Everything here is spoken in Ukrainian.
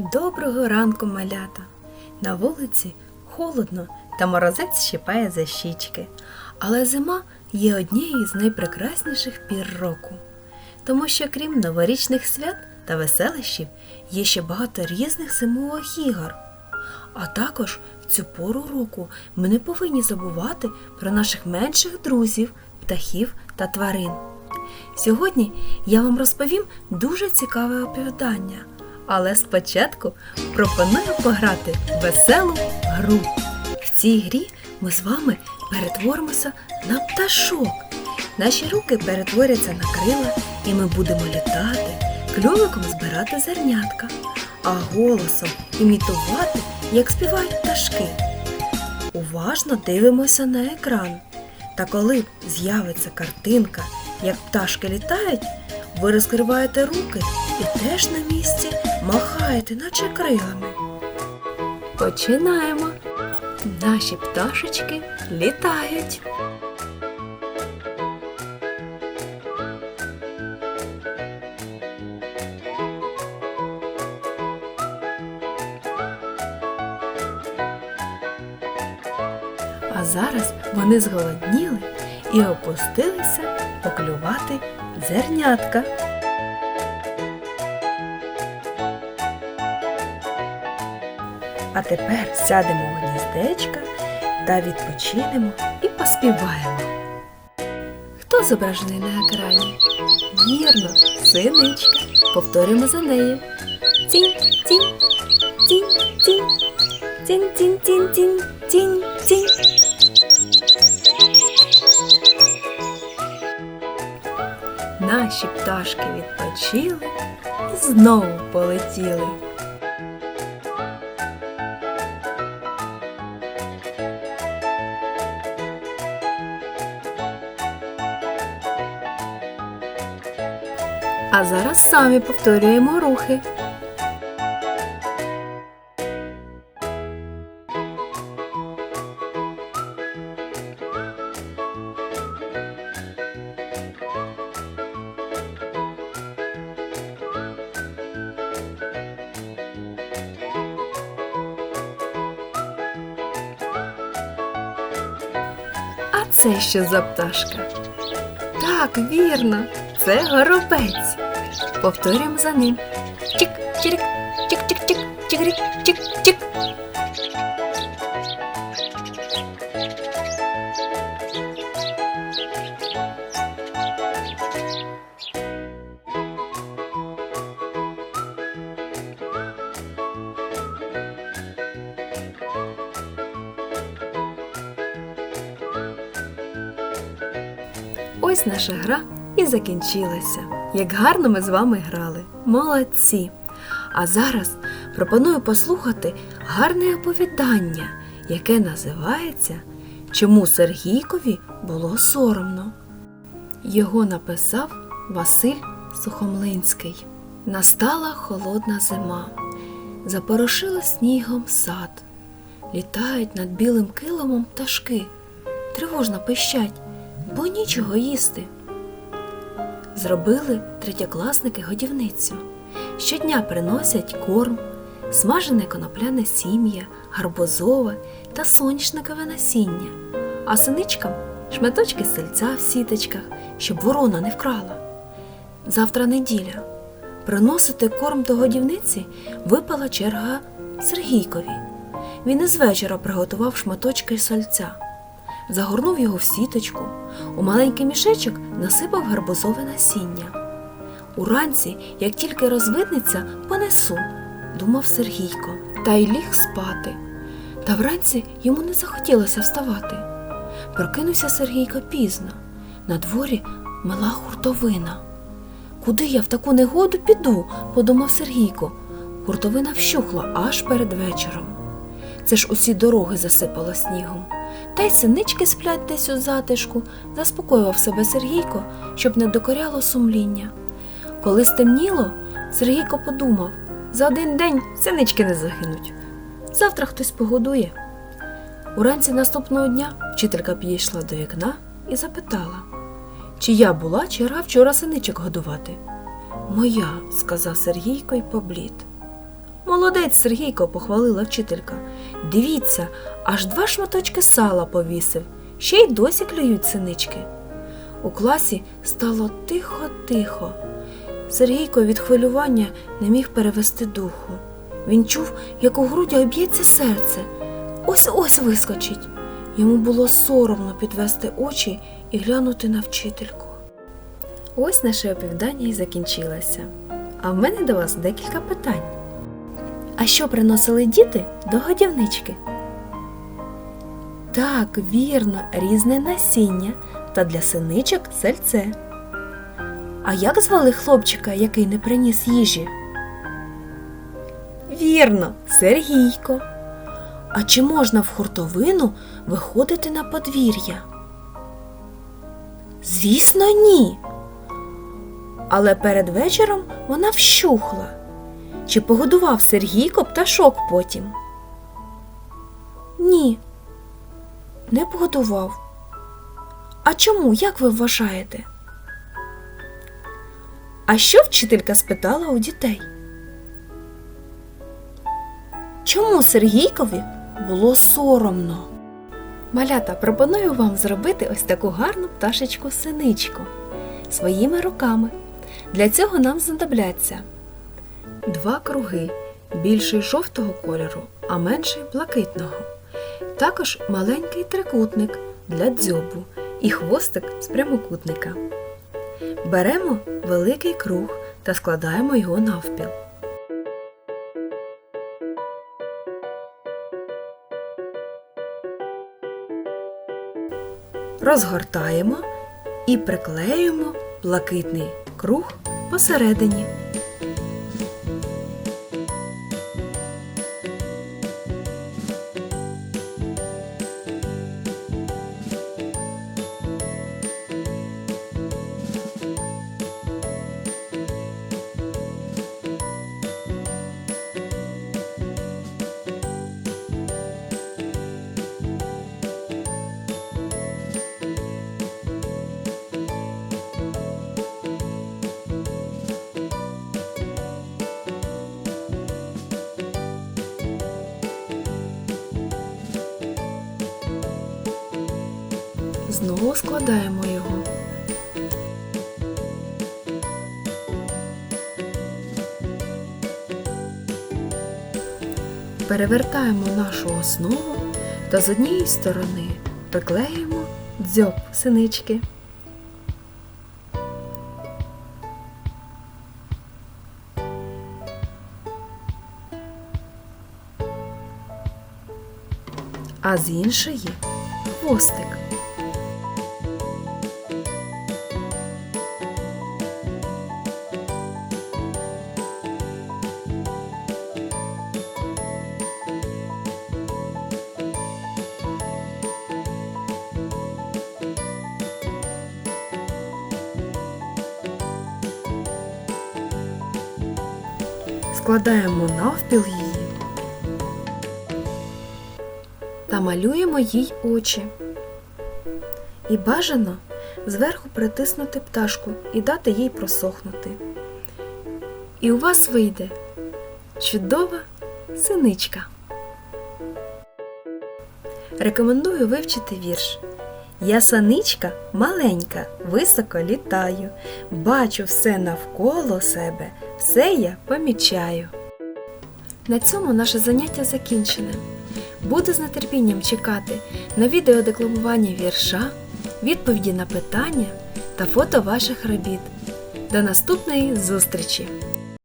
Доброго ранку, малята! На вулиці холодно та морозець щипає за щічки. Але зима є однією з найпрекрасніших пір року. Тому що крім новорічних свят та веселищів є ще багато різних зимових ігор. А також в цю пору року ми не повинні забувати про наших менших друзів, птахів та тварин. Сьогодні я вам розповім дуже цікаве оповідання, але спочатку пропоную пограти веселу гру. В цій грі ми з вами перетворимося на пташок. Наші руки перетворяться на крила, і ми будемо літати, клювиком збирати зернятка, а голосом імітувати, як співають пташки. Уважно дивимося на екран. Та коли з'явиться картинка, як пташки літають, ви розкриваєте руки і теж на місці махаєте, наче крилами. Починаємо. Наші пташечки літають. А зараз вони зголодніли і опустилися поклювати зернятка. А тепер сядемо в гніздечка та відпочинемо і поспіваємо. Хто зображений на екрані? Вірно, синичка. Повторюємо за нею. Тінь, тінь, тінь, тінь, тінь, тінь, тінь, тінь, тінь, тінь. Наші пташки відпочили і знову полетіли. А зараз самі повторюємо рухи. Це що за пташка? Так, вірно, це горобець. Повторюємо за ним. Тік, тік, тік, тік, тік, тік, тік, тік. Ось наша гра і закінчилася. Як гарно ми з вами грали. Молодці! А зараз пропоную послухати гарне оповідання, яке називається Чому Сергійкові було соромно. Його написав Василь Сухомлинський. Настала холодна зима, запорошила снігом сад. Літають над білим килимом пташки, тривожно пищать, бо нічого їсти. Зробили третєкласники годівницю. Щодня приносять корм, смажене конопляне сім'я, гарбузове та соняшникове насіння, а синичкам шматочки сельця в сіточках, щоб ворона не вкрала. Завтра неділя. Приносити корм до годівниці випала черга Сергійкові. Він із вечора приготував шматочки сальця, загорнув його в сіточку, у маленький мішечок насипав гарбузове насіння. Уранці, як тільки розвиднеться, понесу, думав Сергійко, та й ліг спати. Та вранці йому не захотілося вставати. Прокинувся Сергійко пізно. На дворі мала хуртовина. Куди я в таку негоду піду? подумав Сергійко. Хуртовина вщухла аж перед вечором. Це ж усі дороги засипало снігом. Та й синички сплять десь у затишку, заспокоював себе Сергійко, щоб не докоряло сумління. Коли стемніло, Сергійко подумав за один день синички не загинуть. Завтра хтось погодує. Уранці наступного дня вчителька підійшла до вікна і запитала, чи я була черга вчора синичок годувати. Моя, сказав Сергійко й поблід. Молодець, Сергійко, похвалила вчителька. Дивіться, аж два шматочки сала повісив, ще й досі клюють синички. У класі стало тихо-тихо. Сергійко від хвилювання не міг перевести духу. Він чув, як у грудях б'ється серце. Ось ось вискочить. Йому було соромно підвести очі і глянути на вчительку. Ось наше оповідання і закінчилося. А в мене до вас декілька питань. А що приносили діти до годівнички? Так, вірно, різне насіння та для синичок сельце. А як звали хлопчика, який не приніс їжі? Вірно, Сергійко. А чи можна в хуртовину виходити на подвір'я? Звісно, ні. Але перед вечором вона вщухла. Чи погодував Сергійко пташок потім? Ні, не погодував. А чому, як ви вважаєте? А що вчителька спитала у дітей? Чому Сергійкові було соромно? Малята, пропоную вам зробити ось таку гарну пташечку-синичку своїми руками. Для цього нам знадобляться два круги, більший жовтого кольору, а менший блакитного. Також маленький трикутник для дзьобу і хвостик з прямокутника. Беремо великий круг та складаємо його навпіл. Розгортаємо і приклеюємо блакитний круг посередині. Знову складаємо його. Перевертаємо нашу основу та з однієї сторони приклеїмо дзьоб синички. А з іншої хвостик. Складаємо навпіл її та малюємо їй очі. І бажано зверху притиснути пташку і дати їй просохнути. І у вас вийде чудова синичка. Рекомендую вивчити вірш. Я саничка маленька, високо літаю, бачу все навколо себе, все я помічаю. На цьому наше заняття закінчене. Буду з нетерпінням чекати на відеодекламування вірша, відповіді на питання та фото ваших робіт. До наступної зустрічі!